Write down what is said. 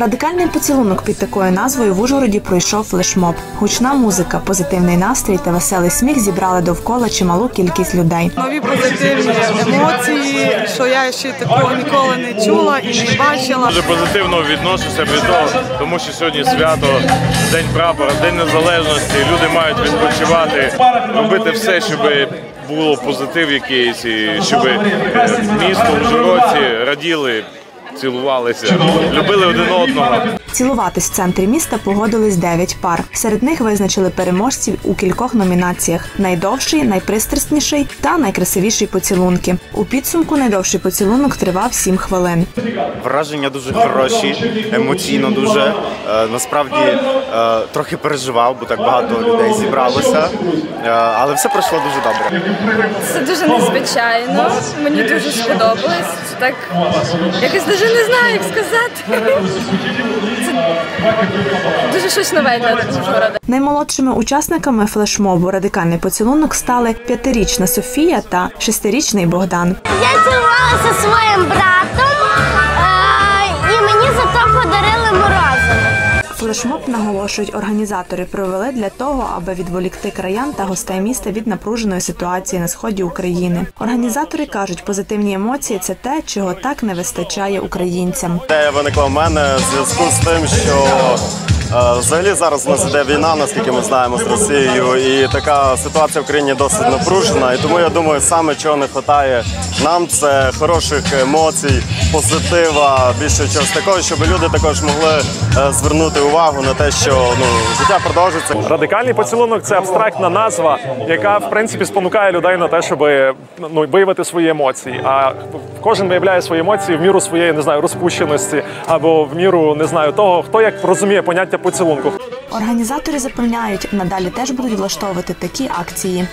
Радикальний поцілунок під такою назвою в Ужгороді пройшов флешмоб. Гучна музика, позитивний настрій та веселий сміх зібрали довкола чималу кількість людей. Нові позитивні емоції, що я ще такого ніколи не чула і не бачила. Дуже позитивно відношуся до того, тому що сьогодні свято, День прапора, День Незалежності. Люди мають відпочивати, робити все, щоб було позитив якийсь, і щоб місто в Жироці раділи, цілувалися, любили один одного. Цілуватись в центрі міста погодились 9 пар. Серед них визначили переможців у кількох номінаціях: найдовший, найпристрасніший та найкрасивіший поцілунки. У підсумку найдовший поцілунок тривав 7 хвилин. Враження дуже хороші, емоційно дуже. Е, насправді е, трохи переживав, бо так багато людей зібралося. Е, але все пройшло дуже добре. Це дуже незвичайно. Мені дуже сподобалось. Так якось навіть не знаю, як сказати. Це дуже щось нове для Ужгорода. Наймолодшими учасниками флешмобу Радикальний поцілунок стали п'ятирічна Софія та шестирічний Богдан. Я цілувалася своїм Флешмоб наголошують організатори провели для того, аби відволікти краян та гостей міста від напруженої ситуації на сході України. Організатори кажуть, позитивні емоції це те, чого так не вистачає українцям. Ідея виникла в мене в зв'язку з тим, що взагалі зараз у нас іде війна, наскільки ми знаємо з Росією, і така ситуація в країні досить напружена. І тому я думаю, саме чого не вистачає нам, це хороших емоцій, позитива, більше чогось такого, щоб люди також могли е, звернути увагу на те, що ну життя продовжується. Радикальний поцілунок це абстрактна назва, яка в принципі спонукає людей на те, щоб ну, виявити свої емоції. А кожен виявляє свої емоції в міру своєї не знаю розпущеності або в міру не знаю того, хто як розуміє поняття поцілунку. Організатори запевняють, надалі теж будуть влаштовувати такі акції.